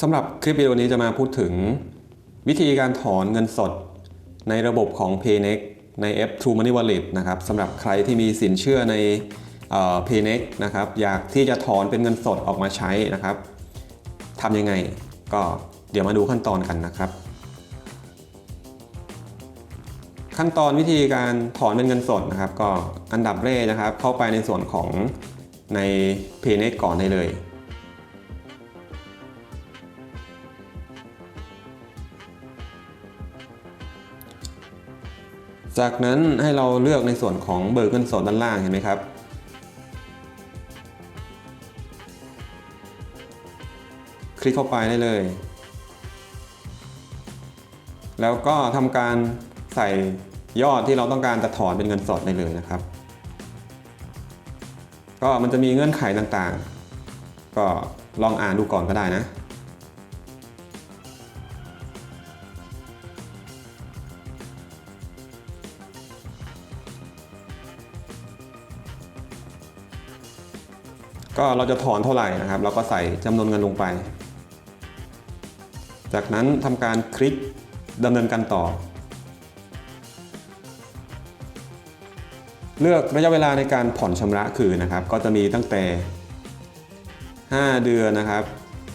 สำหรับคลิปวิดีโอนี้จะมาพูดถึง วิธีการถอนเงินสด ในระบบของ Paynex ในแอป True Money Wallet นะครับสำหรับใครที่มีสินเชื่อใน Paynex นะครับอยากที่จะถอนเป็นเงินสดออกมาใช้นะครับทำยังไงก็เดี๋ยวมาดูขั้นตอนกันนะครับ ขั้นตอนวิธีการถอนเป็นเงินสดนะครับ ก็อันดับแรกนะครับ เข้าไปในส่วนของใน Paynex ก่อนได้เลย จากนั้นให้เราเลือกในส่วนของเบิกเงินสดด้านล่างเห็นไหมครับ คลิกเข้าไปได้เลย แล้วก็ทำการใส่ยอดที่เราต้องการจะถอนเป็นเงินสดได้เลยนะครับ ก็มันจะมีเงื่อนไขต่างๆ ก็ลองอ่านดูก่อนก็ได้นะ ก็เราจะถอนเท่าไหร่นะครับ เราก็ใส่จำนวนเงินลงไป จากนั้นทำการคลิกดำเนินการต่อ เลือกระยะเวลาในการผ่อนชำระคืนนะครับ ก็จะมีตั้งแต่ 5 เดือนนะครับ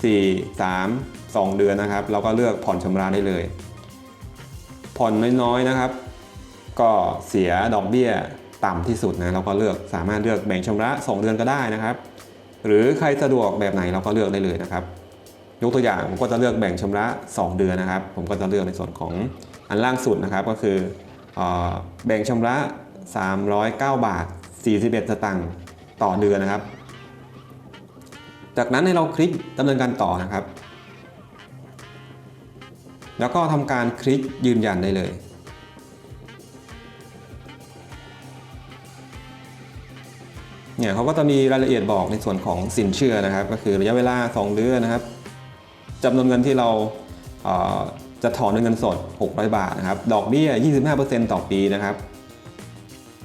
4 3 2 เดือนนะครับ เราก็เลือกผ่อนชำระได้เลย ผ่อนน้อยๆนะครับ ก็เสียดอกเบี้ยต่ำที่สุดนะเราก็เลือกสามารถเลือกแบ่งชำระ 2 เดือนก็ได้นะครับ หรือใครสะดวกแบบไหนเราก็เลือกได้เลยนะครับ ยกตัวอย่างผมก็จะเลือกแบ่งชำระ 2 เดือนนะครับ ผมก็จะเลือกในส่วนของอันล่างสุดนะครับ ก็คืออแบ่งชำระ 309 บาท 41 สตางค์ต่อเดือนนะครับ จากนั้นให้เราคลิกดำเนินการต่อนะครับ แล้วก็ทำการคลิกยืนยันได้เลย เนี่ยเขาก็จะมีรายละเอียดบอกในส่วนของสินเชื่อนะครับ ก็คือระยะเวลา 2 เดือนนะครับจำนวนเงินที่เราเจะถอนเป็นเงินสด 600 บาทนะครับ ดอกเบี้ย 25%ต่อปีนะครับ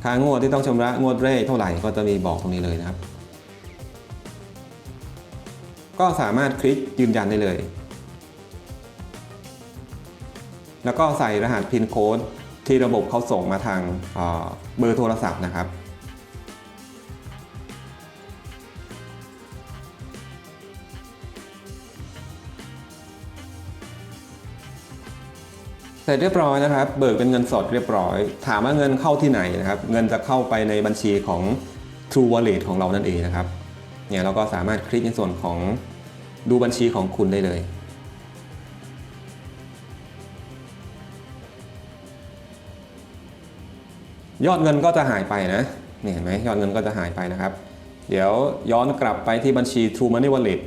ค่างวดที่ต้องชำระงวดแรกเท่าไหร่ก็จะมีบอกตรงนี้เลยนะครับ ก็สามารถคลิกยืนยันได้เลย แล้วก็ใส่รหัสพินโค้ดที่ระบบเขาส่งมาทางเบอร์โทรศัพท์นะครับ เสร็จเรียบร้อยนะครับ เบิกเป็นเงินสดเรียบร้อย ถามว่าเงินเข้าที่ไหนนะครับ เงินจะเข้าไปในบัญชีของ True Wallet ของเรานั่นเองนะครับ เนี่ยเราก็สามารถคลิกในส่วนของดูบัญชีของคุณได้เลย ยอดเงินก็จะหายไปนะนี่เห็นไหมยอดเงินก็จะหายไปนะครับ เดี๋ยวย้อนกลับไปที่บัญชี True Money Wallet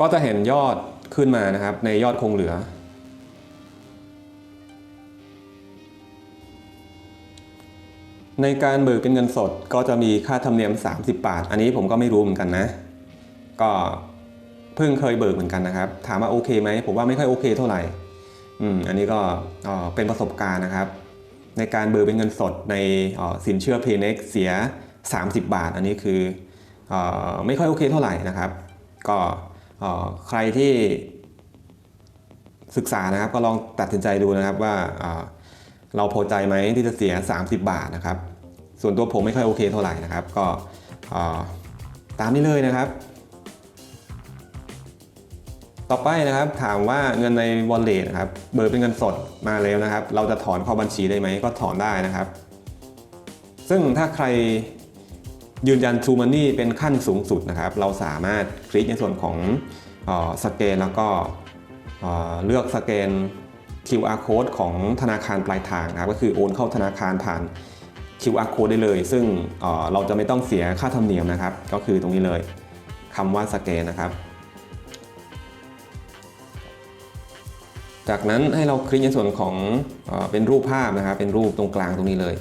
ก็จะเห็นยอดขึ้นมานะครับ ในยอดคงเหลือ ในการเบิกเป็นเงินสดก็จะมีค่าธรรมเนียม 30 บาท อันนี้ผมก็ไม่รู้เหมือนกันนะ ก็เพิ่งเคยเบิกเหมือนกันนะครับ ถามว่าโอเคไหมผมว่าไม่ค่อยโอเคเท่าไหร่อืมอันนี้ก็เป็นประสบการณ์นะครับ ในการเบิกเป็นเงินสดในสินเชื่อ Paynex เสีย 30 บาท อันนี้คืออไม่ค่อยโอเคเท่าไหร่นะครับ ก็ ใครที่ศึกษานะครับก็ลองตัดสินใจดูนะครับว่าเเราพอใจไหมที่จะเสีย 30 บาทนะครับ ส่วนตัวผมไม่ค่อยโอเคเท่าไหร่นะครับ ก็ตามนี้เลยนะครับ ต่อไปนะครับถามว่าเงินใน wallet นะครับเบิกเป็นเงินสดมาแล้วนะครับ เราจะถอนเข้าบัญชีได้ไหมก็ถอนได้นะครับ ซึ่งถ้าใคร ยืนยัน True Money เป็นขั้นสูงสุดนะครับ เราสามารถคลิกในส่วนของออสแกนแล้วก็เอ่อเลือกสแกน QR code ของธนาคารปลายทางนะครับก็คือโอนเข้าธนาคารผ่าน QR code ได้เลย ซึ่งเเราจะไม่ต้องเสียค่าธรรมเนียมนะครับ ก็คือตรงนี้เลยคำว่าสแกนนะครับ จากนั้นให้เราคลิกในส่วนของเอเป็นรูปภาพนะครับ เป็นรูปตรงกลางตรงนี้เลย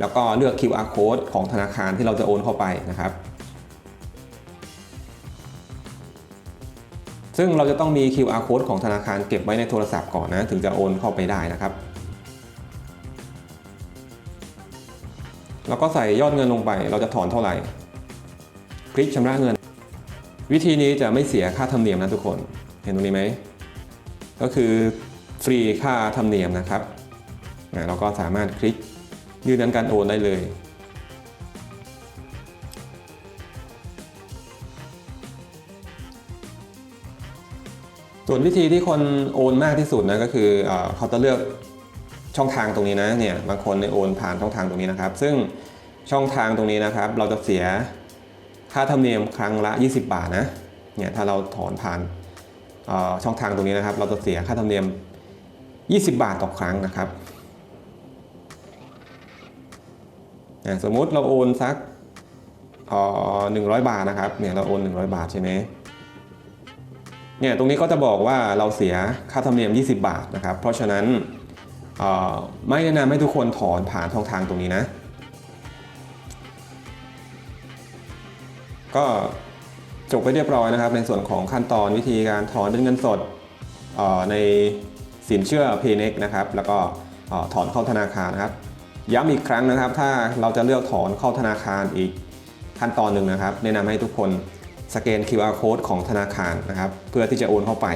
แล้วก็เลือก QR code ของธนาคารที่เราจะโอนเข้าไปนะครับ ซึ่งเราจะต้องมี QR code ของธนาคารเก็บไว้ในโทรศัพท์ก่อนนะ ถึงจะโอนเข้าไปได้นะครับแล้วก็ใส่ยอดเงินลงไป เราจะถอนเท่าไหร่ คลิกชำระเงิน วิธีนี้จะไม่เสียค่าธรรมเนียมนะทุกคน เห็นตรงนี้ไหม ก็คือฟรีค่าธรรมเนียมนะครับ เราก็สามารถคลิก ยืนยันการโอนได้เลย ส่วนวิธีที่คนโอนมากที่สุดนะก็คือเอเขาจะเลือกช่องทางตรงนี้นะเนี่ยบางคนเนี่ยโอนผ่านช่องทางตรงนี้นะครับ ซึ่งช่องทางตรงนี้นะครับ เราจะเสียค่าธรรมเนียมครั้งละ 20 บาทนะเนี่ยถ้าเราถอนผ่านช่องทางตรงนี้นะครับ เราจะเสียค่าธรรมเนียม 20 บาทต่อครั้งนะครับอะ สมมุติเราโอนสักหนึ่งร้อยบาทนะครับเนี่ยเราโอน100บาทใช่ไหมเนี่ยตรงนี้ก็จะบอกว่าเราเสียค่าธรรมเนียม 20 บาทนะครับ เพราะฉะนั้นไม่แนะนำให้ทุกคนถอนผ่านช่องทางตรงนี้นะ ก็จบไปเรียบร้อยนะครับ ในส่วนของขั้นตอนวิธีการถอนเป็นเงินสดในสินเชื่อ p a y n e x นะครับ แล้วก็ถอนเข้าธนาคารนะครับ ย้ำอีกครั้งนะครับ ถ้าเราจะเลือกถอนเข้าธนาคารอีกขั้นตอนหนึ่งนะครับ แนะนำให้ทุกคนสแกน QR code ของธนาคารนะครับ เพื่อที่จะโอนเข้าไป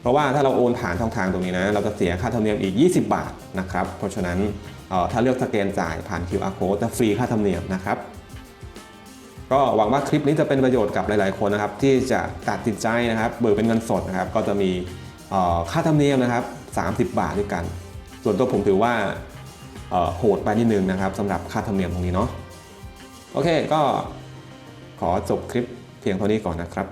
เพราะว่าถ้าเราโอนผ่านช่องทางตรงนี้นะ เราจะเสียค่าธรรมเนียมอีก 20 บาทนะครับ เพราะฉะนั้นถ้าเลือกสแกนจ่ายผ่าน QR code จะฟรีค่าธรรมเนียมนะครับ ก็หวังว่าคลิปนี้จะเป็นประโยชน์กับหลาย ๆ คนนะครับ ที่จะตัดสินใจนะครับ เบิกเป็นเงินสดนะครับ ก็จะมีค่าธรรมเนียมนะครับ 30 บาทด้วยกัน ส่วนตัวผมถือว่า โหดไปนิดนึงนะครับสำหรับค่าธรรมเนียมตรงนี้เนาะโอเคก็ขอจบคลิปเพียงเท่านี้ก่อนนะครับ